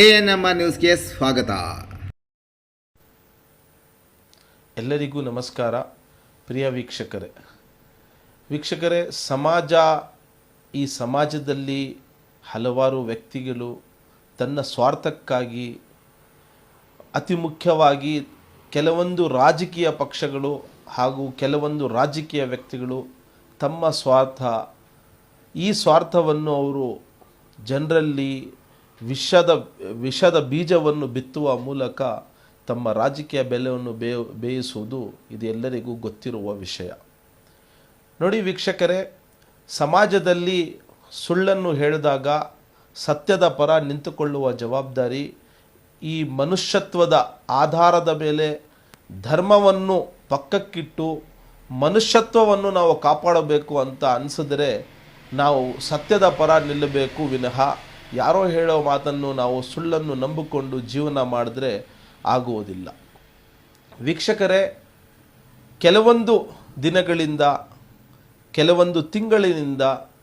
A N M ನ್ಯೂಸ್ಗೆ ಸ್ವಾಗತ. ಎಲ್ಲರಿಗೂ ನಮಸ್ಕಾರ. ಪ್ರಿಯ ವೀಕ್ಷಕರೇ ವೀಕ್ಷಕರೇ, ಸಮಾಜ, ಈ ಸಮಾಜದಲ್ಲಿ ಹಲವಾರು ವ್ಯಕ್ತಿಗಳು ತನ್ನ ಸ್ವಾರ್ಥಕ್ಕಾಗಿ, ಅತಿ ಮುಖ್ಯವಾಗಿ ಕೆಲವೊಂದು ರಾಜಕೀಯ ಪಕ್ಷಗಳು ಹಾಗೂ ಕೆಲವೊಂದು ರಾಜಕೀಯ ವ್ಯಕ್ತಿಗಳು ತಮ್ಮ ಸ್ವಾರ್ಥ, ಈ ಸ್ವಾರ್ಥವನ್ನು ಅವರು ಜನರಲ್ಲಿ ವಿಷದ ವಿಷದ ಬೀಜವನ್ನು ಬಿತ್ತುವ ಮೂಲಕ ತಮ್ಮ ರಾಜಕೀಯ ಬೆಲೆಯನ್ನು ಬೇ, ಬೇಯಿಸುವುದು ಇದು ಎಲ್ಲರಿಗೂ ಗೊತ್ತಿರುವ ವಿಷಯ. ನೋಡಿ ವೀಕ್ಷಕರೇ, ಸಮಾಜದಲ್ಲಿ ಸುಳ್ಳನ್ನು ಹೇಳಿದಾಗ ಸತ್ಯದ ಪರ ನಿಂತುಕೊಳ್ಳುವ ಜವಾಬ್ದಾರಿ ಈ ಮನುಷ್ಯತ್ವದ ಆಧಾರದ ಮೇಲೆ ಧರ್ಮವನ್ನು ಪಕ್ಕಕ್ಕಿಟ್ಟು ಮನುಷ್ಯತ್ವವನ್ನು ನಾವು ಕಾಪಾಡಬೇಕು ಅಂತ ಅನಿಸಿದರೆ ನಾವು ಸತ್ಯದ ಪರ ನಿಲ್ಲಬೇಕು ವಿನಃ ಯಾರೋ ಹೇಳೋ ಮಾತನ್ನು ನಾವು ಸುಳ್ಳನ್ನು ನಂಬಿಕೊಂಡು ಜೀವನ ಮಾಡಿದ್ರೆ ಆಗುವುದಿಲ್ಲ. ವೀಕ್ಷಕರೇ, ಕೆಲವೊಂದು ದಿನಗಳಿಂದ, ಕೆಲವೊಂದು ತಿಂಗಳಿನಿಂದ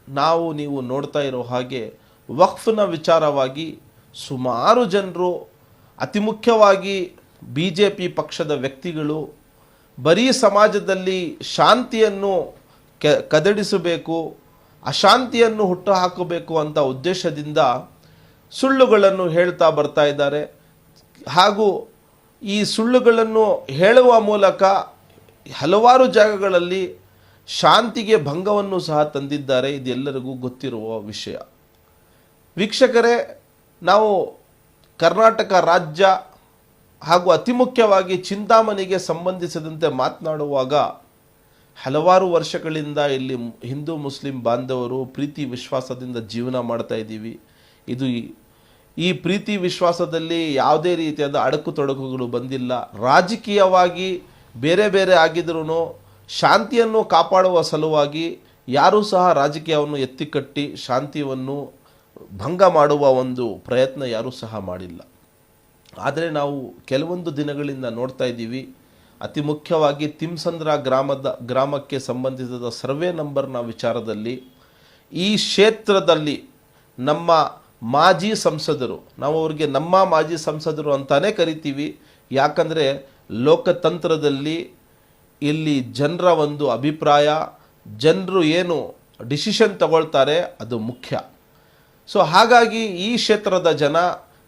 ನಾವು ನೀವು ನೋಡ್ತಾ ಇರೋ ಹಾಗೆ ವಕ್ಫ್ನ ವಿಚಾರವಾಗಿ ಸುಮಾರು ಜನರು, ಅತಿ ಮುಖ್ಯವಾಗಿ ಬಿ ಜೆ ಪಿ ಪಕ್ಷದ ವ್ಯಕ್ತಿಗಳು ಬರೀ ಸಮಾಜದಲ್ಲಿ ಶಾಂತಿಯನ್ನು ಕದಡಿಸಬೇಕು ಅಶಾಂತಿಯನ್ನು ಹುಟ್ಟು ಹಾಕಬೇಕು ಅಂತ ಉದ್ದೇಶದಿಂದ ಸುಳ್ಳುಗಳನ್ನು ಹೇಳ್ತಾ ಬರ್ತಾ ಇದ್ದಾರೆ. ಹಾಗೂ ಈ ಸುಳ್ಳುಗಳನ್ನು ಹೇಳುವ ಮೂಲಕ ಹಲವಾರು ಜಾಗಗಳಲ್ಲಿ ಶಾಂತಿಗೆ ಭಂಗವನ್ನು ಸಹ ತಂದಿದ್ದಾರೆ. ಇದೆಲ್ಲರಿಗೂ ಗೊತ್ತಿರುವ ವಿಷಯ. ವೀಕ್ಷಕರೇ, ನಾವು ಕರ್ನಾಟಕ ರಾಜ್ಯ ಹಾಗೂ ಅತಿ ಮುಖ್ಯವಾಗಿ ಚಿಂತಾಮಣಿಗೆ ಸಂಬಂಧಿಸಿದಂತೆ ಮಾತನಾಡುವಾಗ ಹಲವಾರು ವರ್ಷಗಳಿಂದ ಇಲ್ಲಿ ಹಿಂದೂ ಮುಸ್ಲಿಂ ಬಾಂಧವರು ಪ್ರೀತಿ ವಿಶ್ವಾಸದಿಂದ ಜೀವನ ಮಾಡ್ತಾ ಇದ್ದೀವಿ. ಇದು ಈ- ಪ್ರೀತಿ ವಿಶ್ವಾಸದಲ್ಲಿ ಯಾವುದೇ ರೀತಿಯಾದ ಅಡಕು ತೊಡಕುಗಳು ಬಂದಿಲ್ಲ. ರಾಜಕೀಯವಾಗಿ ಬೇರೆ ಬೇರೆ ಆಗಿದ್ರೂ ಶಾಂತಿಯನ್ನು ಕಾಪಾಡುವ ಸಲುವಾಗಿ ಯಾರೂ ಸಹ ರಾಜಕೀಯವನ್ನು ಎತ್ತಿಕಟ್ಟಿ ಶಾಂತಿಯನ್ನು ಭಂಗ ಮಾಡುವ ಒಂದು ಪ್ರಯತ್ನ ಯಾರೂ ಸಹ ಮಾಡಿಲ್ಲ. ಆದರೆ ನಾವು ಕೆಲವೊಂದು ದಿನಗಳಿಂದ ನೋಡ್ತಾ ಇದ್ದೀವಿ. ಅತಿ ಮುಖ್ಯವಾಗಿ ತಿಮ್ಸಂದ್ರ ಗ್ರಾಮದ ಗ್ರಾಮಕ್ಕೆ ಸಂಬಂಧಿಸಿದ ಸರ್ವೆ ನಂಬರ್ನ ವಿಚಾರದಲ್ಲಿ ಈ ಕ್ಷೇತ್ರದಲ್ಲಿ ನಮ್ಮ ಮಾಜಿ ಸಂಸದರು, ನಾವು ಅವರಿಗೆ ನಮ್ಮ ಮಾಜಿ ಸಂಸದರು ಅಂತಲೇ ಕರಿತೀವಿ. ಯಾಕಂದರೆ ಲೋಕತಂತ್ರದಲ್ಲಿ ಇಲ್ಲಿ ಜನರ ಒಂದು ಅಭಿಪ್ರಾಯ, ಜನರು ಏನು ಡಿಸಿಷನ್ ತಗೊಳ್ತಾರೆ ಅದು ಮುಖ್ಯ. ಸೊ ಹಾಗಾಗಿ ಈ ಕ್ಷೇತ್ರದ ಜನ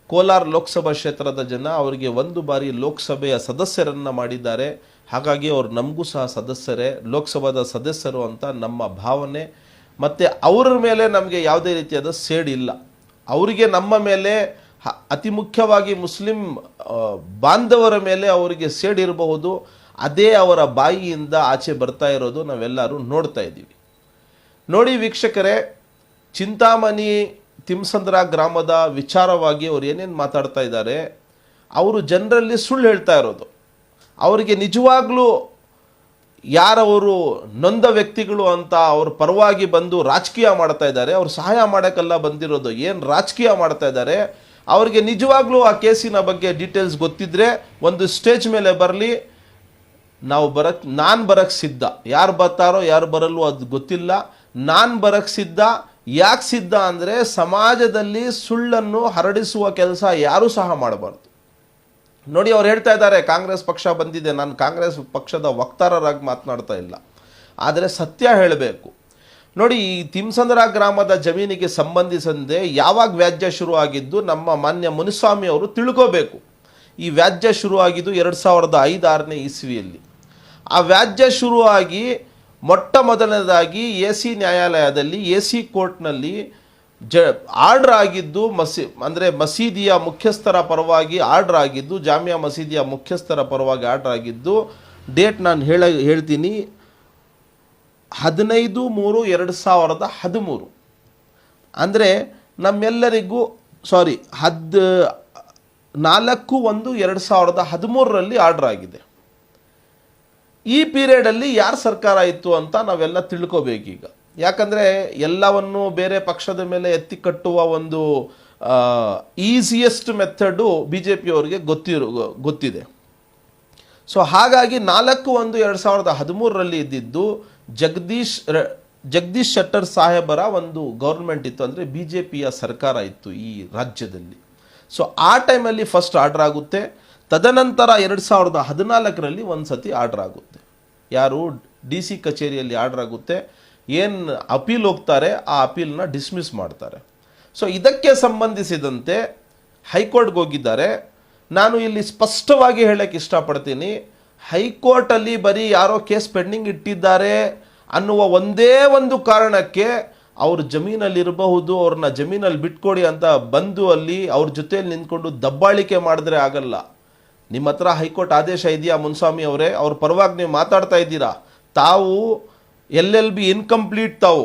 ಕೋಲಾರ ಲೋಕಸಭಾ ಕ್ಷೇತ್ರದ ಜನ ಅವರಿಗೆ ಒಂದು ಬಾರಿ ಲೋಕಸಭೆಯ ಸದಸ್ಯರನ್ನು ಮಾಡಿದ್ದಾರೆ. ಹಾಗಾಗಿ ಅವರು ನಮಗೂ ಸಹ ಸದಸ್ಯರೇ, ಲೋಕಸಭಾದ ಸದಸ್ಯರು ಅಂತ ನಮ್ಮ ಭಾವನೆ. ಮತ್ತು ಅವರ ಮೇಲೆ ನಮಗೆ ಯಾವುದೇ ರೀತಿಯಾದ ಸೇಡಿಲ್ಲ ಅವರಿಗೆ ನಮ್ಮ ಮೇಲೆ ಅತಿ ಮುಖ್ಯವಾಗಿ ಮುಸ್ಲಿಂ ಬಾಂಧವರ ಮೇಲೆ ಅವರಿಗೆ ಸೇಡಿರಬಹುದು ಅದೇ ಅವರ ಬಾಯಿಯಿಂದ ಆಚೆ ಬರ್ತಾ ಇರೋದು ನಾವೆಲ್ಲರೂ ನೋಡ್ತಾ ಇದ್ದೀವಿ. ನೋಡಿ ವೀಕ್ಷಕರೇ, ಚಿಂತಾಮಣಿ ತಿಮ್ಸಂದ್ರ ಗ್ರಾಮದ ವಿಚಾರವಾಗಿ ಅವ್ರು ಏನೇನು ಮಾತಾಡ್ತಾ ಇದ್ದಾರೆ, ಅವರು ಜನರಲ್ಲಿ ಸುಳ್ಳು ಹೇಳ್ತಾ ಇರೋದು. ಅವರಿಗೆ ನಿಜವಾಗ್ಲೂ ಯಾರವರು ನೊಂದ ವ್ಯಕ್ತಿಗಳು ಅಂತ ಅವ್ರ ಪರವಾಗಿ ಬಂದು ರಾಜಕೀಯ ಮಾಡ್ತಾ ಇದ್ದಾರೆ, ಅವ್ರು ಸಹಾಯ ಮಾಡೋಕ್ಕೆಲ್ಲ ಬಂದಿರೋದು, ಏನು ರಾಜಕೀಯ ಮಾಡ್ತಾ ಇದ್ದಾರೆ, ಅವರಿಗೆ ನಿಜವಾಗ್ಲೂ ಆ ಕೇಸಿನ ಬಗ್ಗೆ ಡೀಟೇಲ್ಸ್ ಗೊತ್ತಿದ್ರೆ ಒಂದು ಸ್ಟೇಜ್ ಮೇಲೆ ಬರಲಿ. ನಾವು ಬರಕ್ಕೆ ನಾನು ಬರಕ್ಕೆ ಸಿದ್ಧ. ಯಾರು ಬರ್ತಾರೋ, ಯಾರು ಬರಲ್ವೋ ಅದು ಗೊತ್ತಿಲ್ಲ. ನಾನು ಬರಕ್ಕೆ ಸಿದ್ಧ. ಯಾಕೆ ಸಿದ್ಧ ಅಂದರೆ ಸಮಾಜದಲ್ಲಿ ಸುಳ್ಳನ್ನು ಹರಡಿಸುವ ಕೆಲಸ ಯಾರೂ ಸಹ ಮಾಡಬಾರ್ದು. ನೋಡಿ, ಅವ್ರು ಹೇಳ್ತಾ ಇದ್ದಾರೆ, ಕಾಂಗ್ರೆಸ್ ಪಕ್ಷ ಬಂದಿದೆ. ನಾನು ಕಾಂಗ್ರೆಸ್ ಪಕ್ಷದ ವಕ್ತಾರರಾಗಿ ಮಾತನಾಡ್ತಾ ಇಲ್ಲ. ಆದರೆ ಸತ್ಯ ಹೇಳಬೇಕು. ನೋಡಿ, ಈ ತಿಮ್ಸಂದ್ರ ಗ್ರಾಮದ ಜಮೀನಿಗೆ ಸಂಬಂಧಿಸಿದಂತೆ ಯಾವಾಗ ವ್ಯಾಜ್ಯ ಶುರು ಆಗಿದ್ದು ನಮ್ಮ ಮಾನ್ಯ ಮುನಿಸ್ವಾಮಿ ಅವರು ತಿಳ್ಕೋಬೇಕು. ಈ ವ್ಯಾಜ್ಯ ಶುರುವಾಗಿದ್ದು ಎರಡು ಸಾವಿರದ ಐದಾರನೇ ಇಸ್ವಿಯಲ್ಲಿ. ಆ ವ್ಯಾಜ್ಯ ಶುರುವಾಗಿ ಮೊಟ್ಟ ಮೊದಲನೇದಾಗಿ ಎ ಸಿ ನ್ಯಾಯಾಲಯದಲ್ಲಿ ಎ ಸಿ ಕೋರ್ಟ್ನಲ್ಲಿ ಜ, ಆರ್ಡ್ರ್ ಆಗಿದ್ದು ಮಸಿ, ಅಂದರೆ ಮಸೀದಿಯ ಮುಖ್ಯಸ್ಥರ ಪರವಾಗಿ ಆರ್ಡ್ರ್ ಆಗಿದ್ದು, ಜಾಮಿಯಾ ಮಸೀದಿಯ ಮುಖ್ಯಸ್ಥರ ಪರವಾಗಿ ಆರ್ಡ್ರ್ ಆಗಿದ್ದು, ಡೇಟ್ ನಾನು ಹೇಳ, ಹೇಳ್ತೀನಿ. ಹದಿನೈದು ಮೂರು ಎರಡು ಸಾವಿರದ ಹದಿಮೂರು. ಅಂದರೆ ನಮ್ಮೆಲ್ಲರಿಗೂ ಸಾರಿ ಹದ್, ನಾಲ್ಕು ಒಂದು ಎರಡು ಸಾವಿರದ ಹದಿಮೂರರಲ್ಲಿ ಆರ್ಡ್ರ್ ಆಗಿದೆ. ಈ ಪೀರಿಯಡಲ್ಲಿ ಯಾರು ಸರ್ಕಾರ ಇತ್ತು ಅಂತ ನಾವೆಲ್ಲ ತಿಳ್ಕೋಬೇಕೀಗ. ಯಾಕಂದರೆ ಎಲ್ಲವನ್ನು ಬೇರೆ ಪಕ್ಷದ ಮೇಲೆ ಎತ್ತಿ ಕಟ್ಟುವ ಒಂದು ಈಸಿಯೆಸ್ಟ್ ಮೆಥಡು ಬಿ ಜೆ ಪಿಯವರಿಗೆ ಗೊತ್ತಿರು, ಗೊತ್ತಿದೆ. ಸೊ ಹಾಗಾಗಿ ನಾಲ್ಕು ಒಂದು ಎರಡು ಸಾವಿರದ ಹದಿಮೂರರಲ್ಲಿ ಇದ್ದಿದ್ದು ಜಗದೀಶ್ ಜಗದೀಶ್ ಶೆಟ್ಟರ್ ಸಾಹೇಬರ ಒಂದು ಗೌರ್ಮೆಂಟ್ ಇತ್ತು ಅಂದರೆ ಬಿ ಜೆ ಪಿಯ ಸರ್ಕಾರ ಇತ್ತು ಈ ರಾಜ್ಯದಲ್ಲಿ. ಸೊ ಆ ಟೈಮಲ್ಲಿ ಫಸ್ಟ್ ಆರ್ಡರ್ ಆಗುತ್ತೆ. ತದನಂತರ ಎರಡು ಸಾವಿರದ ಹದಿನಾಲ್ಕರಲ್ಲಿ ಒಂದು ಸತಿ ಆರ್ಡರ್ ಆಗುತ್ತೆ. ಯಾರು ಡಿ ಸಿ ಕಚೇರಿಯಲ್ಲಿ ಆರ್ಡರ್ ಆಗುತ್ತೆ, ಏನು ಅಪೀಲ್ ಹೋಗ್ತಾರೆ, ಆ ಅಪೀಲ್ನ ಡಿಸ್ಮಿಸ್ ಮಾಡ್ತಾರೆ. ಸೊ ಇದಕ್ಕೆ ಸಂಬಂಧಿಸಿದಂತೆ ಹೈಕೋರ್ಟ್ಗೆ ಹೋಗಿದ್ದಾರೆ. ನಾನು ಇಲ್ಲಿ ಸ್ಪಷ್ಟವಾಗಿ ಹೇಳಕ್ಕೆ ಇಷ್ಟಪಡ್ತೀನಿ. ಹೈಕೋರ್ಟಲ್ಲಿ ಬರೀ ಯಾರೋ ಕೇಸ್ ಪೆಂಡಿಂಗ್ ಇಟ್ಟಿದ್ದಾರೆ ಅನ್ನುವ ಒಂದೇ ಒಂದು ಕಾರಣಕ್ಕೆ ಅವ್ರ ಜಮೀನಲ್ಲಿ ಅವ್ರನ್ನ ಜಮೀನಲ್ಲಿ ಬಿಟ್ಕೊಡಿ ಅಂತ ಬಂದು ಅಲ್ಲಿ ಅವ್ರ ಜೊತೆಯಲ್ಲಿ ನಿಂತ್ಕೊಂಡು ದಬ್ಬಾಳಿಕೆ ಮಾಡಿದ್ರೆ ಆಗಲ್ಲ. ನಿಮ್ಮ ಹತ್ರ ಹೈಕೋರ್ಟ್ ಆದೇಶ ಇದೆಯಾ ಮುನ್ಸ್ವಾಮಿ ಅವರೇ? ಅವ್ರ ಪರವಾಗಿ ನೀವು ಮಾತಾಡ್ತಾ ಇದ್ದೀರಾ? ತಾವು ಎಲ್ ಎಲ್ ಬಿ ಇನ್ಕಂಪ್ಲೀಟ್ ತಾವು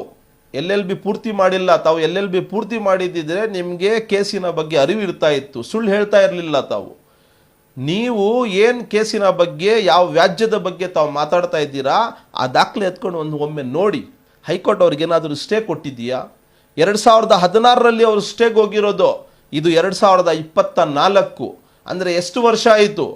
ಎಲ್ ಎಲ್ ಬಿ ಪೂರ್ತಿ ಮಾಡಿಲ್ಲ, ತಾವು ಎಲ್ ಎಲ್ ಬಿ ಪೂರ್ತಿ ಮಾಡಿದ್ದಿದ್ರೆ ನಿಮಗೆ ಕೇಸಿನ ಬಗ್ಗೆ ಅರಿವು ಇರ್ತಾ ಇತ್ತು, ಸುಳ್ಳು ಹೇಳ್ತಾ ಇರಲಿಲ್ಲ ತಾವು. ನೀವು ಏನು ಕೇಸಿನ ಬಗ್ಗೆ, ಯಾವ ವ್ಯಾಜ್ಯದ ಬಗ್ಗೆ ತಾವು ಮಾತಾಡ್ತಾ ಇದ್ದೀರಾ, ಆ ದಾಖಲೆ ಎತ್ಕೊಂಡು ಒಂದು ಒಮ್ಮೆ ನೋಡಿ. ಹೈಕೋರ್ಟ್ ಅವ್ರಿಗೆ ಏನಾದರೂ ಸ್ಟೇ ಕೊಟ್ಟಿದ್ದೀಯಾ? ಎರಡು ಸಾವಿರದ ಹದಿನಾರರಲ್ಲಿ ಅವರು ಸ್ಟೇಗೆ ಹೋಗಿರೋದು, ಇದು ಎರಡು ಸಾವಿರದ ಇಪ್ಪತ್ತ ನಾಲ್ಕು. ಅಂದರೆ ಎಷ್ಟು ವರ್ಷ ಆಯಿತು?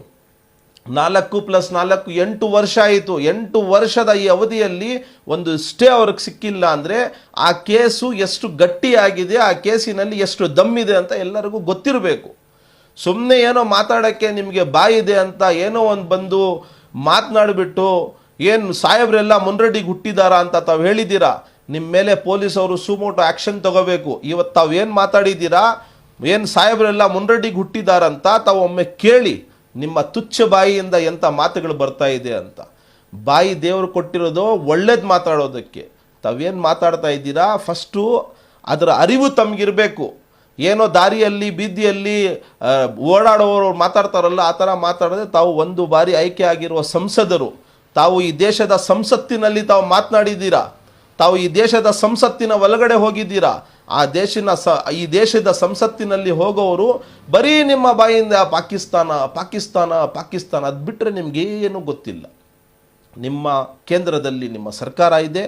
ನಾಲ್ಕು ಪ್ಲಸ್ ನಾಲ್ಕು ಎಂಟು ವರ್ಷ ಆಯಿತು. ಎಂಟು ವರ್ಷದ ಈ ಅವಧಿಯಲ್ಲಿ ಒಂದು ಸ್ಟೇ ಅವ್ರಿಗೆ ಸಿಕ್ಕಿಲ್ಲ ಅಂದರೆ ಆ ಕೇಸು ಎಷ್ಟು ಗಟ್ಟಿಯಾಗಿದೆ, ಆ ಕೇಸಿನಲ್ಲಿ ಎಷ್ಟು ದಮ್ಮಿದೆ ಅಂತ ಎಲ್ಲರಿಗೂ ಗೊತ್ತಿರಬೇಕು. ಸುಮ್ಮನೆ ಏನೋ ಮಾತಾಡೋಕ್ಕೆ ನಿಮಗೆ ಬಾಯಿದೆ ಅಂತ ಏನೋ ಒಂದು ಬಂದು ಮಾತನಾಡಿಬಿಟ್ಟು ಏನು ಸಾಹೇಬ್ರೆಲ್ಲ ಮುನ್ರೆಡ್ಡಿಗೆ ಹುಟ್ಟಿದಾರಾ ಅಂತ ತಾವು ಹೇಳಿದ್ದೀರಾ? ನಿಮ್ಮ ಮೇಲೆ ಪೊಲೀಸವರು ಸುಮೋಟೋ ಆ್ಯಕ್ಷನ್ ತಗೋಬೇಕು. ಇವತ್ತು ತಾವೇನು ಮಾತಾಡಿದ್ದೀರಾ? ಏನು ಸಾಹೇಬರೆಲ್ಲ ಮುನ್ರೆಡ್ಡಿಗೆ ಹುಟ್ಟಿದಾರಂತ ಒಮ್ಮೆ ಕೇಳಿ, ನಿಮ್ಮ ತುಚ್ಛ ಬಾಯಿಯಿಂದ ಎಂಥ ಮಾತುಗಳು ಬರ್ತಾ ಇದೆ ಅಂತ. ಬಾಯಿ ದೇವರು ಕೊಟ್ಟಿರೋದು ಒಳ್ಳೇದು ಮಾತಾಡೋದಕ್ಕೆ. ತಾವೇನು ಮಾತಾಡ್ತಾ ಇದ್ದೀರಾ? ಫಸ್ಟು ಅದರ ಅರಿವು ತಮಗಿರಬೇಕು. ಏನೋ ದಾರಿಯಲ್ಲಿ, ಬೀದಿಯಲ್ಲಿ ಓಡಾಡೋರು ಮಾತಾಡ್ತಾರಲ್ಲ, ಆ ಥರ ಮಾತಾಡದೆ ತಾವು ಒಂದು ಬಾರಿ ಆಯ್ಕೆ ಆಗಿರುವ ಸಂಸದರು, ತಾವು ಈ ದೇಶದ ಸಂಸತ್ತಿನಲ್ಲಿ ತಾವು ಮಾತನಾಡಿದ್ದೀರಾ? ತಾವು ಈ ದೇಶದ ಸಂಸತ್ತಿನ ಒಳಗಡೆ ಹೋಗಿದ್ದೀರಾ? ಆ ದೇಶಿನ ಸ, ಈ ದೇಶದ ಸಂಸತ್ತಿನಲ್ಲಿ ಹೋಗೋರು ಬರೀ ನಿಮ್ಮ ಬಾಯಿಂದ ಪಾಕಿಸ್ತಾನ ಪಾಕಿಸ್ತಾನ ಪಾಕಿಸ್ತಾನ ಅದು ಬಿಟ್ಟರೆ ಏನು ಗೊತ್ತಿಲ್ಲ. ನಿಮ್ಮ ಕೇಂದ್ರದಲ್ಲಿ ನಿಮ್ಮ ಸರ್ಕಾರ ಇದೆ.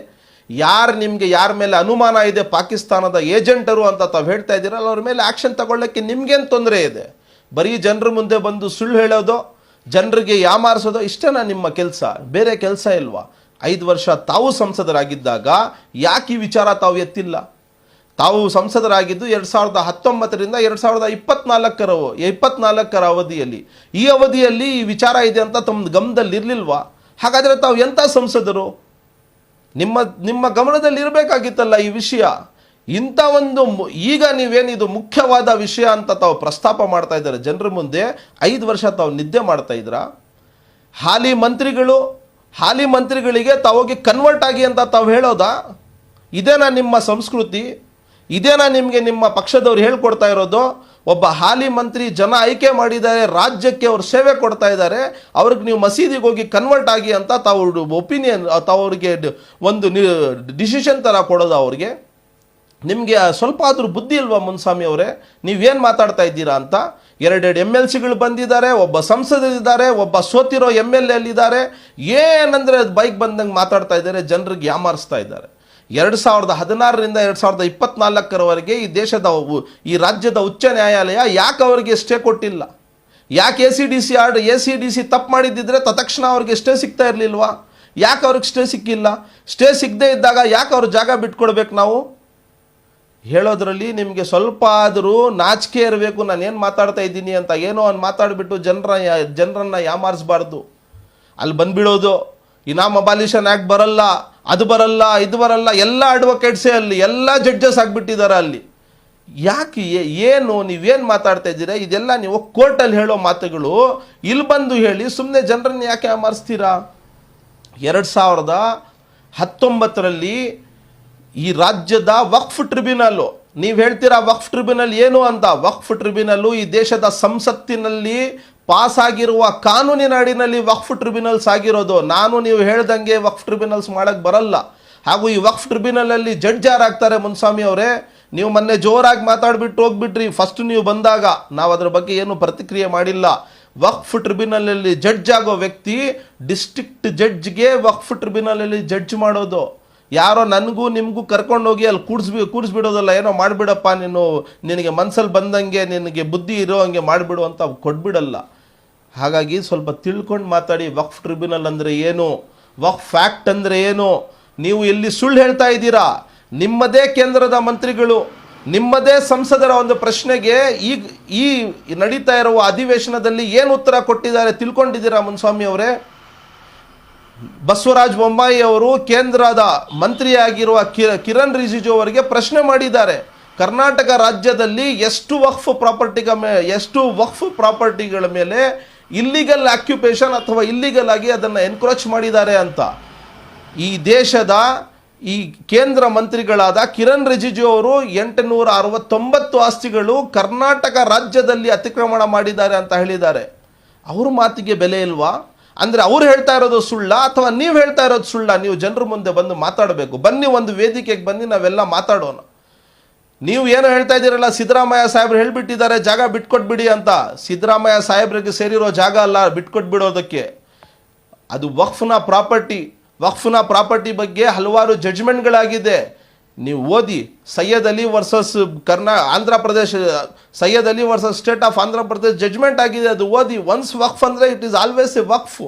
ಯಾರು ನಿಮಗೆ ಯಾರ ಮೇಲೆ ಅನುಮಾನ ಇದೆ ಪಾಕಿಸ್ತಾನದ ಏಜೆಂಟರು ಅಂತ ತಾವು ಹೇಳ್ತಾ ಇದ್ದೀರಲ್ಲ, ಅವ್ರ ಮೇಲೆ ಆ್ಯಕ್ಷನ್ ತಗೊಳ್ಳೋಕ್ಕೆ ನಿಮ್ಗೇನು ತೊಂದರೆ ಇದೆ? ಬರೀ ಜನರ ಮುಂದೆ ಬಂದು ಸುಳ್ಳು ಹೇಳೋದು, ಜನರಿಗೆ ಯಾಮಾರಿಸೋದು, ಇಷ್ಟೇನಾ ನಿಮ್ಮ ಕೆಲಸ? ಬೇರೆ ಕೆಲಸ ಇಲ್ವಾ? ಐದು ವರ್ಷ ತಾವು ಸಂಸದರಾಗಿದ್ದಾಗ ಯಾಕೆ ಈ ವಿಚಾರ ತಾವು ಎತ್ತಿಲ್ಲ? ತಾವು ಸಂಸದರಾಗಿದ್ದು ಎರಡು ಸಾವಿರದ ಹತ್ತೊಂಬತ್ತರಿಂದ ಎರಡು ಸಾವಿರದ ಇಪ್ಪತ್ನಾಲ್ಕರ ಇಪ್ಪತ್ನಾಲ್ಕರ ಅವಧಿಯಲ್ಲಿ. ಈ ಅವಧಿಯಲ್ಲಿ ಈ ವಿಚಾರ ಇದೆ ಅಂತ ತಮ್ಮ ಗಮನದಲ್ಲಿ ಇರಲಿಲ್ವಾ ಹಾಗಾದರೆ ತಾವು ಎಂಥ ಸಂಸದರು? ನಿಮ್ಮ ನಿಮ್ಮ ಗಮನದಲ್ಲಿ ಇರಬೇಕಾಗಿತ್ತಲ್ಲ ಈ ವಿಷಯ? ಇಂಥ ಒಂದು ಈಗ ನೀವೇನಿದು ಮುಖ್ಯವಾದ ವಿಷಯ ಅಂತ ತಾವು ಪ್ರಸ್ತಾಪ ಮಾಡ್ತಾ ಇದ್ದಾರೆ? ಜನರ ಮುಂದೆ ಐದು ವರ್ಷ ತಾವು ನಿದ್ದೆ ಮಾಡ್ತಾ ಇದ್ರ ಹಾಲಿ ಮಂತ್ರಿಗಳು, ಹಾಲಿ ಮಂತ್ರಿಗಳಿಗೆ ತಾವೋಗಿ ಕನ್ವರ್ಟ್ ಆಗಿ ಅಂತ ತಾವು ಹೇಳೋದಾ? ಇದೇನಾ ನಿಮ್ಮ ಸಂಸ್ಕೃತಿ? ಇದೇನಾ ನಿಮಗೆ ನಿಮ್ಮ ಪಕ್ಷದವ್ರು ಹೇಳ್ಕೊಡ್ತಾ ಇರೋದು? ಒಬ್ಬ ಹಾಲಿ ಮಂತ್ರಿ ಜನ ಆಯ್ಕೆ ಮಾಡಿದ್ದಾರೆ, ರಾಜ್ಯಕ್ಕೆ ಅವ್ರು ಸೇವೆ ಕೊಡ್ತಾ ಇದ್ದಾರೆ, ಅವ್ರಿಗೆ ನೀವು ಮಸೀದಿಗೆ ಹೋಗಿ ಕನ್ವರ್ಟ್ ಆಗಿ ಅಂತ ತಾವು ಒಪಿನಿಯನ್ ತಾವು ಅವ್ರಿಗೆ ಒಂದು ಡಿಸಿಷನ್ ಥರ ಕೊಡೋದು ಅವ್ರಿಗೆ? ನಿಮಗೆ ಸ್ವಲ್ಪ ಆದರೂ ಬುದ್ಧಿ ಇಲ್ವಾ ಮುನ್ಸ್ವಾಮಿ ಅವರೇ? ನೀವೇನು ಮಾತಾಡ್ತಾ ಇದ್ದೀರಾ ಅಂತ? ಎರಡೆರಡು ಎಂ ಎಲ್ ಸಿಗಳು ಬಂದಿದ್ದಾರೆ, ಒಬ್ಬ ಸಂಸದರಿದ್ದಾರೆ, ಒಬ್ಬ ಸೋತಿರೋ ಎಂ ಎಲ್ ಎಲ್ಲಿದ್ದಾರೆ ಏನಂದರೆ ಬೈಕ್ ಬಂದಂಗೆ ಮಾತಾಡ್ತಾ ಇದ್ದಾರೆ, ಜನರಿಗೆ ಯಾಮಾರಿಸ್ತಾ ಇದ್ದಾರೆ? ಎರಡು ಸಾವಿರದ ಹದಿನಾರರಿಂದ ಎರಡು ಸಾವಿರದ ಇಪ್ಪತ್ನಾಲ್ಕರವರೆಗೆ ಈ ದೇಶದ ಈ ರಾಜ್ಯದ ಉಚ್ಚ ನ್ಯಾಯಾಲಯ ಯಾಕೆ ಅವರಿಗೆ ಸ್ಟೇ ಕೊಟ್ಟಿಲ್ಲ? ಯಾಕೆ A C D C order A C D C ತಪ್ಪು ಮಾಡಿದ್ದಿದ್ರೆ ತತ್ಕ್ಷಣ ಅವ್ರಿಗೆ ಸ್ಟೇ ಸಿಗ್ತಾ ಇರಲಿಲ್ವಾ? ಯಾಕೆ ಅವ್ರಿಗೆ ಸ್ಟೇ ಸಿಕ್ಕಿಲ್ಲ? ಸ್ಟೇ ಸಿಗದೇ ಇದ್ದಾಗ ಯಾಕೆ ಅವ್ರ ಜಾಗ ಬಿಟ್ಕೊಡ್ಬೇಕು ನಾವು? ಹೇಳೋದ್ರಲ್ಲಿ ನಿಮಗೆ ಸ್ವಲ್ಪ ಆದರೂ ನಾಚಿಕೆ ಇರಬೇಕು ನಾನು ಏನು ಮಾತಾಡ್ತಾ ಇದ್ದೀನಿ ಅಂತ ಏನೋ ಅವ್ನು ಮಾತಾಡಿಬಿಟ್ಟು ಜನರ ಜನರನ್ನು ಯಾಮಾರಿಸ್ಬಾರ್ದು. ಅಲ್ಲಿ ಬಂದುಬಿಡೋದು. ಇನಾಮ್ ಅಬಾಲಿಷನ್ ಆ್ಯಕ್ಟ್ ಬರಲ್ಲ. ಅದು ಬರಲ್ಲ, ಇದು ಬರಲ್ಲ, ಎಲ್ಲ ಅಡ್ವೊಕೇಟ್ಸೇ ಅಲ್ಲಿ, ಎಲ್ಲ ಜಡ್ಜಸ್ ಆಗಿಬಿಟ್ಟಿದ್ದಾರೆ ಅಲ್ಲಿ. ಯಾಕೆ ಏನು, ನೀವೇನು ಮಾತಾಡ್ತಾ ಇದ್ದೀರಾ? ಇದೆಲ್ಲ ನೀವು ಕೋರ್ಟಲ್ಲಿ ಹೇಳೋ ಮಾತುಗಳು. ಇಲ್ಲಿ ಬಂದು ಹೇಳಿ ಸುಮ್ಮನೆ ಜನರನ್ನು ಯಾಕೆ ಯಾಮಾರಿಸ್ತೀರಾ ಎರಡು ಸಾವಿರದ ಹತ್ತೊಂಬತ್ತರಲ್ಲಿ ಈ ರಾಜ್ಯದ ವಕ್ಫ್ ಟ್ರಿಬ್ಯುನಲ್ಲು ನೀವು ಹೇಳ್ತೀರಾ ವಕ್ಫ್ ಟ್ರಿಬ್ಯುನಲ್ ಏನು ಅಂತ? ವಕ್ಫ್ ಟ್ರಿಬ್ಯುನಲ್ಲು ಈ ದೇಶದ ಸಂಸತ್ತಿನಲ್ಲಿ ಪಾಸ್ ಆಗಿರುವ ಕಾನೂನಿನ ಅಡಿನಲ್ಲಿ ವಕ್ಫ್ ಟ್ರಿಬ್ಯುನಲ್ಸ್ ಆಗಿರೋದು. ನಾನು ನೀವು ಹೇಳ್ದಂಗೆ ವಕ್ಫ್ ಟ್ರಿಬ್ಯುನಲ್ಸ್ ಮಾಡಕ್ಕೆ ಬರಲ್ಲ. ಹಾಗೂ ಈ ವಕ್ಫ್ ಟ್ರಿಬ್ಯುನಲಲ್ಲಿ ಜಡ್ಜ್ ಯಾರಾಗ್ತಾರೆ ಮುನ್ಸ್ವಾಮಿ ಅವರೇ. ನೀವು ಮೊನ್ನೆ ಜೋರಾಗಿ ಮಾತಾಡ್ಬಿಟ್ಟು ಹೋಗ್ಬಿಟ್ರಿ. ಫಸ್ಟ್ ನೀವು ಬಂದಾಗ ನಾವು ಅದ್ರ ಬಗ್ಗೆ ಏನು ಪ್ರತಿಕ್ರಿಯೆ ಮಾಡಿಲ್ಲ. ವಕ್ಫ್ ಟ್ರಿಬ್ಯುನಲಲ್ಲಿ ಜಡ್ಜ್ ಆಗೋ ವ್ಯಕ್ತಿ ಡಿಸ್ಟ್ರಿಕ್ಟ್ ಜಡ್ಜ್ಗೆ ವಕ್ಫ್ ಟ್ರಿಬ್ಯುನಲಲ್ಲಿ ಜಡ್ಜ್ ಮಾಡೋದು. ಯಾರೋ ನನಗೂ ನಿಮಗೂ ಕರ್ಕೊಂಡೋಗಿ ಅಲ್ಲಿ ಕೂಡಿಸ್ಬಿ, ಕೂಡಿಸ್ಬಿಡೋದಲ್ಲ. ಏನೋ ಮಾಡಿಬಿಡಪ್ಪ ನೀನು. ನಿನಗೆ ಮನ್ಸಲ್ಲಿ ಬಂದಂಗೆ ನಿನಗೆ ಬುದ್ಧಿ ಇರೋ ಹಂಗೆ ಮಾಡಿಬಿಡು ಅಂತ ಕೊಟ್ಬಿಡಲ್ಲ. ಹಾಗಾಗಿ ಸ್ವಲ್ಪ ತಿಳ್ಕೊಂಡು ಮಾತಾಡಿ, ವಕ್ಫ್ ಟ್ರಿಬ್ಯುನಲ್ ಅಂದರೆ ಏನು? ವಕ್ಫ್ ಫ್ಯಾಕ್ಟ್ ಅಂದರೆ ಏನು? ನೀವು ಇಲ್ಲಿ ಸುಳ್ಳು ಹೇಳ್ತಾ ಇದ್ದೀರಾ? ನಿಮ್ಮದೇ ಕೇಂದ್ರದ ಮಂತ್ರಿಗಳು, ನಿಮ್ಮದೇ ಸಂಸದರ ಒಂದು ಪ್ರಶ್ನೆಗೆ ಈಗ ಈ ನಡೀತಾ ಇರುವ ಅಧಿವೇಶನದಲ್ಲಿ ಏನು ಉತ್ತರ ಕೊಟ್ಟಿದ್ದಾರೆ ತಿಳ್ಕೊಂಡಿದ್ದೀರಾ ಮುನ್ಸ್ವಾಮಿ ಅವರೇ? ಬಸವರಾಜ ಬೊಮ್ಮಾಯಿ ಅವರು ಕೇಂದ್ರದ ಮಂತ್ರಿಯಾಗಿರುವ ಕಿರಣ್ ರಿಜಿಜು ಅವರಿಗೆ ಪ್ರಶ್ನೆ ಮಾಡಿದ್ದಾರೆ. ಕರ್ನಾಟಕ ರಾಜ್ಯದಲ್ಲಿ ಎಷ್ಟು ವಕ್ಫ್ ಪ್ರಾಪರ್ಟಿಗ ಮೇ, ಎಷ್ಟು ವಕ್ಫ್ ಪ್ರಾಪರ್ಟಿಗಳ ಮೇಲೆ ಇಲ್ಲಿಗಲ್ ಆಕ್ಯುಪೇಷನ್ ಅಥವಾ ಇಲ್ಲಿಗಲ್ ಆಗಿ ಅದನ್ನು ಎನ್ಕ್ರೋಚ್ ಮಾಡಿದ್ದಾರೆ ಅಂತ. ಈ ದೇಶದ ಈ ಕೇಂದ್ರ ಮಂತ್ರಿಗಳಾದ ಕಿರಣ್ ರಿಜಿಜು ಅವರು ಎಂಟುನೂರ ಅರವತ್ತೊಂಬತ್ತು ಆಸ್ತಿಗಳು ಕರ್ನಾಟಕ ರಾಜ್ಯದಲ್ಲಿ ಅತಿಕ್ರಮಣ ಮಾಡಿದ್ದಾರೆ ಅಂತ ಹೇಳಿದ್ದಾರೆ. ಅವ್ರ ಮಾತಿಗೆ ಬೆಲೆ ಇಲ್ವಾ? ಅಂದರೆ ಅವ್ರು ಹೇಳ್ತಾ ಇರೋದು ಸುಳ್ಳ ಅಥವಾ ನೀವು ಹೇಳ್ತಾ ಇರೋದು ಸುಳ್ಳ? ನೀವು ಜನರ ಮುಂದೆ ಬಂದು ಮಾತಾಡಬೇಕು. ಬನ್ನಿ ಒಂದು ವೇದಿಕೆಗೆ ಬನ್ನಿ, ನಾವೆಲ್ಲ ಮಾತಾಡೋಣ. ನೀವು ಏನು ಹೇಳ್ತಾ ಇದ್ದೀರಲ್ಲ, ಸಿದ್ದರಾಮಯ್ಯ ಸಾಹೇಬ್ರು ಹೇಳಿಬಿಟ್ಟಿದ್ದಾರೆ, ಜಾಗ ಬಿಟ್ಕೊಟ್ಬಿಡಿ ಅಂತ. ಸಿದ್ದರಾಮಯ್ಯ ಸಾಹೇಬ್ರಿಗೆ ಸೇರಿರೋ ಜಾಗ ಅಲ್ಲ, ಬಿಟ್ಕೊಟ್ಬಿಡೋದಕ್ಕೆ. ಅದು ವಕ್ಫ್ನ ಪ್ರಾಪರ್ಟಿ ವಕ್ಫ್ನ ಪ್ರಾಪರ್ಟಿ ಬಗ್ಗೆ ಹಲವಾರು ಜಡ್ಜ್ಮೆಂಟ್ಗಳಾಗಿದೆ ನೀವು ಓದಿ, Syed Ali versus ಕರ್ನಾ, Andhra Pradesh, Syed Ali versus state of Andhra Pradesh judgment ಆಗಿದೆ, ಅದು ಓದಿ. ಒನ್ಸ್ ವಕ್ಫ್ ಅಂದರೆ it is always a waqf.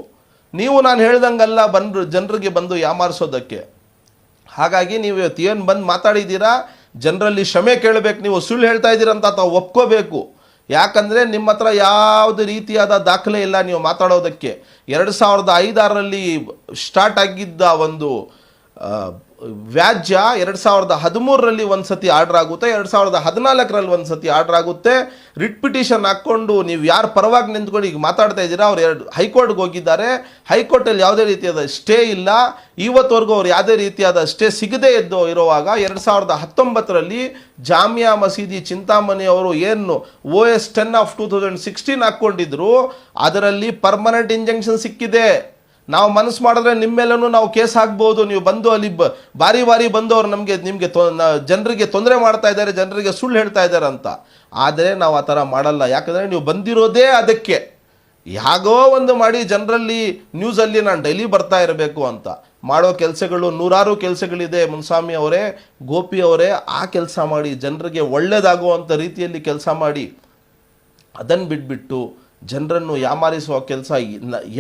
ನೀವು ನಾನು ಹೇಳ್ದಂಗಲ್ಲ, ಬಂದು, ಜನರಿಗೆ ಬಂದು ಯಾಮಾರಿಸೋದಕ್ಕೆ. ಹಾಗಾಗಿ ನೀವು ಇವತ್ತು ಏನು ಬಂದು ಮಾತಾಡಿದ್ದೀರಾ? ಜನರಲ್ಲಿ ಕ್ಷಮೆ ಕೇಳಬೇಕು, ನೀವು ಸುಳ್ಳು ಹೇಳ್ತಾ ಇದ್ದೀರಂತ ತಾವು ಒಪ್ಕೋಬೇಕು. ಯಾಕಂದರೆ ನಿಮ್ಮ ಹತ್ರ ಯಾವುದೇ ರೀತಿಯಾದ ದಾಖಲೆ ಇಲ್ಲ ನೀವು ಮಾತಾಡೋದಕ್ಕೆ. ಎರಡು ಸಾವಿರದ ಐದಾರರಲ್ಲಿ ಸ್ಟಾರ್ಟ್ ಆಗಿದ್ದ ಒಂದು ವ್ಯಾಜ್ಯ ಎರಡು ಸಾವಿರದ ಹದಿಮೂರರಲ್ಲಿ ಒಂದು ಸತಿ ಆರ್ಡರ್ ಆಗುತ್ತೆ, ಎರಡು ಸಾವಿರದ ಹದಿನಾಲ್ಕರಲ್ಲಿ ಒಂದು ಸತಿ ಆರ್ಡರ್ ಆಗುತ್ತೆ. ರಿಟ್ ಪಿಟಿಷನ್ ಹಾಕ್ಕೊಂಡು ನೀವು ಯಾರು ಪರವಾಗಿ ನಿಂತ್ಕೊಂಡು ಈಗ ಮಾತಾಡ್ತಾ ಇದ್ದೀರಾ, ಅವ್ರು ಎರಡು ಹೈಕೋರ್ಟ್ಗೆ ಹೋಗಿದ್ದಾರೆ. ಹೈಕೋರ್ಟಲ್ಲಿ ಯಾವುದೇ ರೀತಿಯಾದ ಸ್ಟೇ ಇಲ್ಲ. ಇವತ್ತವರೆಗೂ ಅವ್ರು ಯಾವುದೇ ರೀತಿಯಾದ ಸ್ಟೇ ಸಿಗದೇ ಇದ್ದು ಇರುವಾಗ ಎರಡು ಸಾವಿರದ ಹತ್ತೊಂಬತ್ತರಲ್ಲಿ ಜಾಮಿಯಾ ಮಸೀದಿ ಚಿಂತಾಮಣಿ ಅವರು ಏನು O S ten of two thousand sixteen ಹಾಕ್ಕೊಂಡಿದ್ರು, ಅದರಲ್ಲಿ ಪರ್ಮನೆಂಟ್ ಇಂಜೆಕ್ಷನ್ ಸಿಕ್ಕಿದೆ. ನಾವು ಮನಸ್ಸು ಮಾಡಿದ್ರೆ ನಿಮ್ಮ ಮೇಲೂ ನಾವು ಕೇಸ್ ಹಾಕ್ಬೋದು, ನೀವು ಬಂದು ಅಲ್ಲಿ ಬಾರಿ ಬಾರಿ ಬಂದು ಅವ್ರು ನಮಗೆ ನಿಮಗೆ ಜನರಿಗೆ ತೊಂದರೆ ಮಾಡ್ತಾ ಇದ್ದಾರೆ, ಜನರಿಗೆ ಸುಳ್ಳು ಹೇಳ್ತಾ ಇದ್ದಾರೆ ಅಂತ. ಆದರೆ ನಾವು ಆ ಥರ ಮಾಡಲ್ಲ. ಯಾಕಂದರೆ ನೀವು ಬಂದಿರೋದೇ ಅದಕ್ಕೆ. ಯಾಗೋ ಒಂದು ಮಾಡಿ ಜನರಲ್ಲಿ ನ್ಯೂಸಲ್ಲಿ ನಾನು ಡೈಲಿ ಬರ್ತಾ ಇರಬೇಕು ಅಂತ. ಮಾಡೋ ಕೆಲಸಗಳು, ನೂರಾರು ಕೆಲಸಗಳಿದೆ ಮುನ್ಸ್ವಾಮಿ ಅವರೇ, ಗೋಪಿ ಅವರೇ, ಆ ಕೆಲಸ ಮಾಡಿ, ಜನರಿಗೆ ಒಳ್ಳೆಯದಾಗುವಂಥ ರೀತಿಯಲ್ಲಿ ಕೆಲಸ ಮಾಡಿ ಅದನ್ನು ಬಿಟ್ಬಿಟ್ಟು ಜನರನ್ನು ಯಾಮಾರಿಸುವ ಕೆಲಸ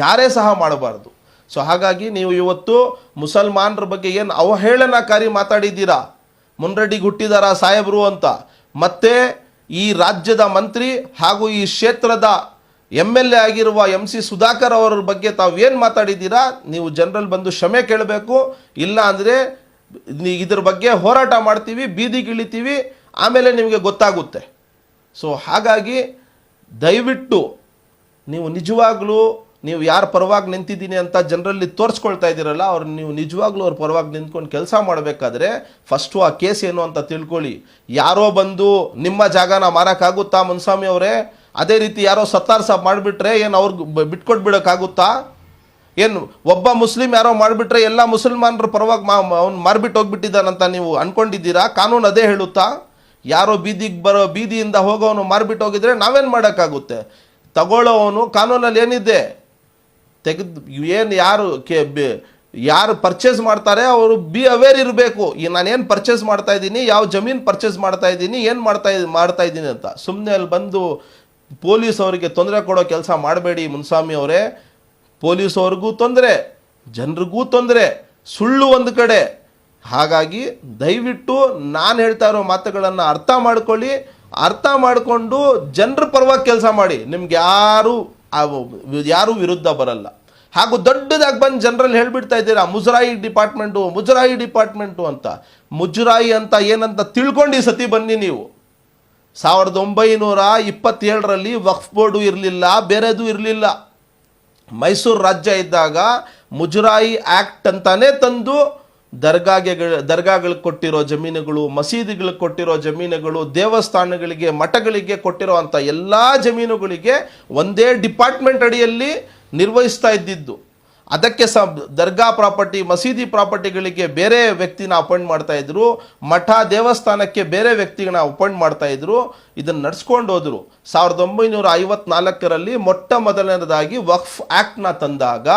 ಯಾರೇ ಸಹ ಮಾಡಬಾರ್ದು. ಸೊ ಹಾಗಾಗಿ ನೀವು ಇವತ್ತು ಮುಸಲ್ಮಾನರ ಬಗ್ಗೆ ಏನು ಅವಹೇಳನಕಾರಿ ಮಾತಾಡಿದ್ದೀರಾ? ಮುನ್ರೆಡ್ಡಿಗೆ ಹುಟ್ಟಿದಾರ ಸಾಹೇಬರು ಅಂತ. ಮತ್ತೆ ಈ ರಾಜ್ಯದ ಮಂತ್ರಿ ಹಾಗೂ ಈ ಕ್ಷೇತ್ರದ ಎಂ ಎಲ್ ಎ ಆಗಿರುವ ಎಂ ಸಿ ಸುಧಾಕರ್ ಅವರ ಬಗ್ಗೆ ತಾವು ಏನು ಮಾತಾಡಿದ್ದೀರಾ? ನೀವು ಜನರಲ್ಲಿ ಬಂದು ಕ್ಷಮೆ ಕೇಳಬೇಕು. ಇಲ್ಲ ಅಂದರೆ ಇದ್ರ ಬಗ್ಗೆ ಹೋರಾಟ ಮಾಡ್ತೀವಿ ಬೀದಿಗಿಳಿತೀವಿ ಆಮೇಲೆ ನಿಮಗೆ ಗೊತ್ತಾಗುತ್ತೆ. ಸೊ ಹಾಗಾಗಿ ದಯವಿಟ್ಟು ನೀವು ನಿಜವಾಗ್ಲೂ ನೀವು ಯಾರು ಪರವಾಗಿ ನಿಂತಿದ್ದೀನಿ ಅಂತ ಜನರಲ್ಲಿ ತೋರಿಸ್ಕೊಳ್ತಾ ಇದ್ದೀರಲ್ಲ, ಅವ್ರು ನೀವು ನಿಜವಾಗ್ಲೂ ಅವ್ರ ಪರವಾಗಿ ನಿಂತ್ಕೊಂಡು ಕೆಲಸ ಮಾಡಬೇಕಾದ್ರೆ ಫಸ್ಟು ಆ ಕೇಸ್ ಏನು ಅಂತ ತಿಳ್ಕೊಳ್ಳಿ. ಯಾರೋ ಬಂದು ನಿಮ್ಮ ಜಾಗನ ಮಾರೋಕ್ಕಾಗುತ್ತಾ ಮುನ್ಸ್ವಾಮಿ ಅವರೇ? ಅದೇ ರೀತಿ ಯಾರೋ ಸತ್ತಾರ್ ಸಾಬ್ ಮಾಡಿಬಿಟ್ರೆ ಏನು ಅವ್ರಿಗೆ ಬಿಟ್ಕೊಟ್ಬಿಡೋಕ್ಕಾಗುತ್ತಾ ಏನು ಒಬ್ಬ ಮುಸ್ಲಿಂ ಯಾರೋ ಮಾಡಿಬಿಟ್ರೆ ಎಲ್ಲ ಮುಸಲ್ಮಾನರ ಪರವಾಗಿ ಮಾ ಅವ್ನು ಮಾರ್ಬಿಟ್ಟು ಹೋಗ್ಬಿಟ್ಟಿದ್ದಾನಂತ ನೀವು ಅಂದ್ಕೊಂಡಿದ್ದೀರಾ ಕಾನೂನು ಅದೇ ಹೇಳುತ್ತಾ? ಯಾರೋ ಬೀದಿಗೆ ಬರೋ, ಬೀದಿಯಿಂದ ಹೋಗೋನು ಮಾರ್ಬಿಟ್ಟು ಹೋಗಿದ್ರೆ ನಾವೇನು ಮಾಡೋಕ್ಕಾಗುತ್ತೆ? ತಗೊಳ್ಳೋವನು ಕಾನೂನಲ್ಲಿ ಏನಿದೆ ತೆಗೆದು ಏನು ಯಾರು ಕೆ ಬಿ- ಯಾರು ಪರ್ಚೇಸ್ ಮಾಡ್ತಾರೆ, ಅವರು ಬಿ ಅವೇರ್ ಇರಬೇಕು. ಈ ನಾನೇನು ಪರ್ಚೇಸ್ ಮಾಡ್ತಾ ಇದ್ದೀನಿ, ಯಾವ ಜಮೀನು ಪರ್ಚೇಸ್ ಮಾಡ್ತಾ ಇದ್ದೀನಿ, ಏನು ಮಾಡ್ತಾ ಮಾಡ್ತಾ ಇದ್ದೀನಿ ಅಂತ. ಸುಮ್ಮನೆ ಅಲ್ಲಿ ಬಂದು ಪೊಲೀಸ್ ಅವರಿಗೆ ತೊಂದರೆ ಕೊಡೋ ಕೆಲಸ ಮಾಡಬೇಡಿ ಮುನ್ಸ್ವಾಮಿ ಅವರೇ. ಪೊಲೀಸ್ ಅವ್ರಿಗೂ ತೊಂದರೆ, ಜನರಿಗೂ ತೊಂದರೆ, ಸುಳ್ಳು ಒಂದು ಕಡೆ. ಹಾಗಾಗಿ ದಯವಿಟ್ಟು ನಾನು ಹೇಳ್ತಾ ಇರೋ ಮಾತುಗಳನ್ನು ಅರ್ಥ ಮಾಡ್ಕೊಳ್ಳಿ. ಅರ್ಥ ಮಾಡಿಕೊಂಡು ಜನರ ಪರವಾಗಿ ಕೆಲಸ ಮಾಡಿ. ನಿಮ್ಗೆ ಯಾರು ಯಾರು ವಿರುದ್ಧ ಬರಲ್ಲ. ಹಾಗೂ ದೊಡ್ಡದಾಗಿ ಬಂದು ಜನರಲ್ಲಿ ಹೇಳ್ಬಿಡ್ತಾ ಇದ್ದೀರಾ, ಮುಜರಾಯಿ ಡಿಪಾರ್ಟ್ಮೆಂಟು ಮುಜರಾಯಿ ಡಿಪಾರ್ಟ್ಮೆಂಟು ಅಂತ. ಮುಜರಾಯಿ ಅಂತ ಏನಂತ ತಿಳ್ಕೊಂಡು ಸತಿ ಬನ್ನಿ ನೀವು. ಸಾವಿರದ ಒಂಬೈನೂರ ಇಪ್ಪತ್ತೇಳರಲ್ಲಿ ವಕ್ಫ್ ಬೋರ್ಡು ಇರಲಿಲ್ಲ, ಬೇರೆದು ಇರಲಿಲ್ಲ. ಮೈಸೂರು ರಾಜ್ಯ ಇದ್ದಾಗ ಮುಜರಾಯಿ ಆ್ಯಕ್ಟ್ ಅಂತಾನೆ ತಂದು ದರ್ಗಾಗೆ ದರ್ಗಾಗಳಿಗೆ ಕೊಟ್ಟಿರೋ ಜಮೀನುಗಳು ಮಸೀದಿಗಳಿಗೆ ಕೊಟ್ಟಿರೋ ಜಮೀನುಗಳು, ದೇವಸ್ಥಾನಗಳಿಗೆ, ಮಠಗಳಿಗೆ ಕೊಟ್ಟಿರೋ ಅಂಥ ಎಲ್ಲ ಜಮೀನುಗಳಿಗೆ ಒಂದೇ ಡಿಪಾರ್ಟ್ಮೆಂಟ್ ಅಡಿಯಲ್ಲಿ ನಿರ್ವಹಿಸ್ತಾ ಇದ್ದಿದ್ದು. ಅದಕ್ಕೆ ಸ, ದರ್ಗಾ ಪ್ರಾಪರ್ಟಿ, ಮಸೀದಿ ಪ್ರಾಪರ್ಟಿಗಳಿಗೆ ಬೇರೆ ವ್ಯಕ್ತಿನ ಅಪಾಯಿಂಟ್ ಮಾಡ್ತಾ ಇದ್ರು. ಮಠ, ದೇವಸ್ಥಾನಕ್ಕೆ ಬೇರೆ ವ್ಯಕ್ತಿಗಳನ್ನ ಅಪಾಯಿಂಟ್ ಮಾಡ್ತಾ ಇದ್ರು. ಇದನ್ನು ನಡ್ಸ್ಕೊಂಡು ಹೋದರು. ಸಾವಿರದ ಒಂಬೈನೂರ ಐವತ್ನಾಲ್ಕರಲ್ಲಿ ಮೊಟ್ಟ ಮೊದಲನೇದಾಗಿ ವಕ್ಫ್ ಆ್ಯಕ್ಟ್ನ ತಂದಾಗ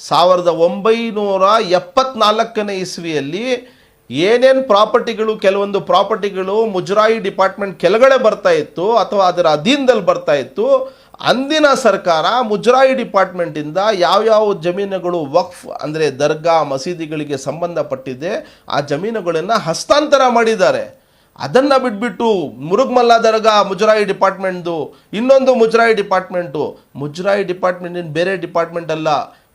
ಸಾವಿರದ ಒಂಬೈನೂರ ಎಪ್ಪತ್ನಾಲ್ಕನೇ ಇಸ್ವಿಯಲ್ಲಿ ಏನೇನು ಪ್ರಾಪರ್ಟಿಗಳು, ಕೆಲವೊಂದು ಪ್ರಾಪರ್ಟಿಗಳು ಮುಜರಾಯಿ ಡಿಪಾರ್ಟ್ಮೆಂಟ್ ಕೆಳಗಡೆ ಬರ್ತಾ ಇತ್ತು ಅಥವಾ ಅದರ ಅಧೀನದಲ್ಲಿ ಬರ್ತಾ ಇತ್ತು, ಅಂದಿನ ಸರ್ಕಾರ ಮುಜರಾಯಿ ಡಿಪಾರ್ಟ್ಮೆಂಟಿಂದ ಯಾವ್ಯಾವ ಜಮೀನುಗಳು ವಕ್ಫ್ ಅಂದರೆ ದರ್ಗಾ ಮಸೀದಿಗಳಿಗೆ ಸಂಬಂಧಪಟ್ಟಿದೆ, ಆ ಜಮೀನುಗಳನ್ನು ಹಸ್ತಾಂತರ ಮಾಡಿದ್ದಾರೆ. ಅದನ್ನು ಬಿಟ್ಬಿಟ್ಟು ಮುರುಗ್ಮಲ್ಲ ದರ್ಗಾ ಮುಜರಾಯಿ ಡಿಪಾರ್ಟ್ಮೆಂಟ್ದು ಇನ್ನೊಂದು ಮುಜರಾಯಿ ಡಿಪಾರ್ಟ್ಮೆಂಟು. ಮುಜರಾಯಿ ಡಿಪಾರ್ಟ್ಮೆಂಟಿನ ಬೇರೆ ಡಿಪಾರ್ಟ್ಮೆಂಟ್ ಅಲ್ಲ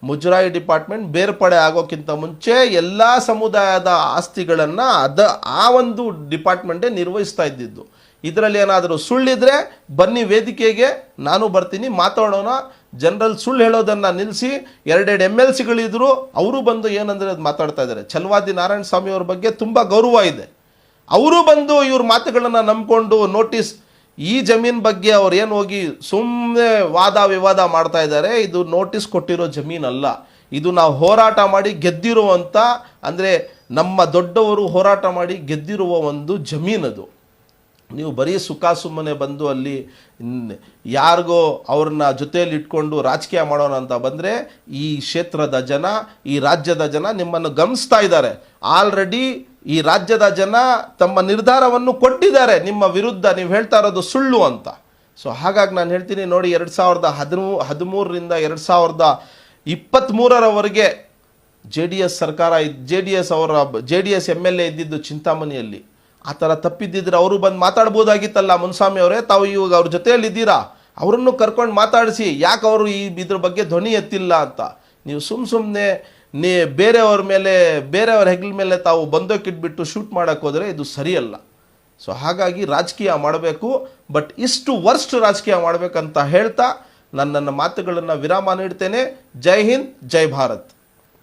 ಮುಜರಾಯಿ ಡಿಪಾರ್ಟ್ಮೆಂಟ್ ಬೇರ್ಪಡೆ ಆಗೋಕ್ಕಿಂತ ಮುಂಚೆ ಎಲ್ಲ ಸಮುದಾಯದ ಆಸ್ತಿಗಳನ್ನು ಅದ ಆ ಒಂದು ಡಿಪಾರ್ಟ್ಮೆಂಟೇ ನಿರ್ವಹಿಸ್ತಾ ಇದ್ದಿದ್ದು. ಇದರಲ್ಲಿ ಏನಾದರೂ ಸುಳ್ಳಿದ್ರೆ ಬನ್ನಿ ವೇದಿಕೆಗೆ, ನಾನು ಬರ್ತೀನಿ, ಮಾತಾಡೋಣ. ಜನರಲ್ ಸುಳ್ಳು ಹೇಳೋದನ್ನು ನಿಲ್ಲಿಸಿ ಎರಡೆರಡು ಎಂ ಎಲ್ ಸಿಗಳಿದ್ರು, ಅವರು ಬಂದು ಏನಂದರೆ ಅದು ಮಾತಾಡ್ತಾ ಇದ್ದಾರೆ. ಛಲವಾದಿ ನಾರಾಯಣ ಸ್ವಾಮಿ ಅವ್ರ ಬಗ್ಗೆ ತುಂಬ ಗೌರವ ಇದೆ. ಅವರು ಬಂದು ಇವ್ರ ಮಾತುಗಳನ್ನು ನಂಬಿಕೊಂಡು ನೋಟಿಸ್ ಈ ಜಮೀನ್ ಬಗ್ಗೆ ಅವ್ರು ಏನು ಹೋಗಿ ಸುಮ್ಮನೆ ವಾದ ವಿವಾದ ಮಾಡ್ತಾ ಇದ್ದಾರೆ ಇದು ನೋಟಿಸ್ ಕೊಟ್ಟಿರೋ ಜಮೀನಲ್ಲ. ಇದು ನಾವು ಹೋರಾಟ ಮಾಡಿ ಗೆದ್ದಿರುವಂಥ ಅಂದರೆ ನಮ್ಮ ದೊಡ್ಡವರು ಹೋರಾಟ ಮಾಡಿ ಗೆದ್ದಿರುವ ಒಂದು ಜಮೀನದು. ನೀವು ಬರೀ ಸುಖ ಸುಮ್ಮನೆ ಬಂದು ಅಲ್ಲಿ ಯಾರಿಗೋ ಅವ್ರನ್ನ ಜೊತೆಯಲ್ಲಿ ಇಟ್ಕೊಂಡು ರಾಜಕೀಯ ಮಾಡೋಣ ಅಂತ ಬಂದರೆ ಈ ಕ್ಷೇತ್ರದ ಜನ, ಈ ರಾಜ್ಯದ ಜನ ನಿಮ್ಮನ್ನು ಗಮನಿಸ್ತಾ ಇದ್ದಾರೆ. ಆಲ್ರೆಡಿ ಈ ರಾಜ್ಯದ ಜನ ತಮ್ಮ ನಿರ್ಧಾರವನ್ನು ಕೊಟ್ಟಿದ್ದಾರೆ. ನಿಮ್ಮ ವಿರುದ್ಧ ನೀವು ಹೇಳ್ತಾ ಇರೋದು ಸುಳ್ಳು ಅಂತ. ಸೊ ಹಾಗಾಗಿ ನಾನು ಹೇಳ್ತೀನಿ ನೋಡಿ ಎರಡು ಸಾವಿರದ ಹದಿಮೂ, ಹದಿಮೂರರಿಂದ ಎರಡು ಸಾವಿರದ ಇಪ್ಪತ್ತ್ಮೂರರವರೆಗೆ ಜೆ ಡಿ ಎಸ್ ಸರ್ಕಾರ ಜೆ ಡಿ ಎಸ್ ಅವರ J D S M L A ಇದ್ದಿದ್ದು ಚಿಂತಾಮಣಿಯಲ್ಲಿ. ಆ ಥರ ತಪ್ಪಿದ್ದಿದ್ರೆ ಅವರು ಬಂದು ಮಾತಾಡ್ಬೋದಾಗಿತ್ತಲ್ಲ ಮುನ್ಸ್ವಾಮಿ ಅವರೇ? ತಾವು ಇವಾಗ ಅವ್ರ ಜೊತೆಯಲ್ಲಿ ಇದ್ದೀರಾ ಅವರನ್ನು ಕರ್ಕೊಂಡು ಮಾತಾಡಿಸಿ, ಯಾಕೆ ಅವರು ಈ ಇದ್ರ ಬಗ್ಗೆ ಧ್ವನಿ ಎತ್ತಿಲ್ಲ ಅಂತ. ನೀವು ಸುಮ್ಮ ಸುಮ್ಮನೆ ನೀ ಬೇರೆಯವ್ರ ಮೇಲೆ, ಬೇರೆಯವ್ರ ಹೆಗ್ಲ ಮೇಲೆ ತಾವು ಬಂದೋಕಿಟ್ಬಿಟ್ಟು ಶೂಟ್ ಮಾಡೋಕ್ಕೆ ಹೋದರೆ ಇದು ಸರಿಯಲ್ಲ. ಸೊ ಹಾಗಾಗಿ ರಾಜಕೀಯ ಮಾಡಬೇಕು, ಬಟ್ ಇಷ್ಟು ವರ್ಸ್ಟ್ ರಾಜಕೀಯ ಮಾಡಬೇಕಂತ ಹೇಳ್ತಾ ನನ್ನ ಮಾತುಗಳನ್ನು ವಿರಾಮ ನೀಡ್ತೇನೆ. ಜೈ ಹಿಂದ್, ಜೈ ಭಾರತ್.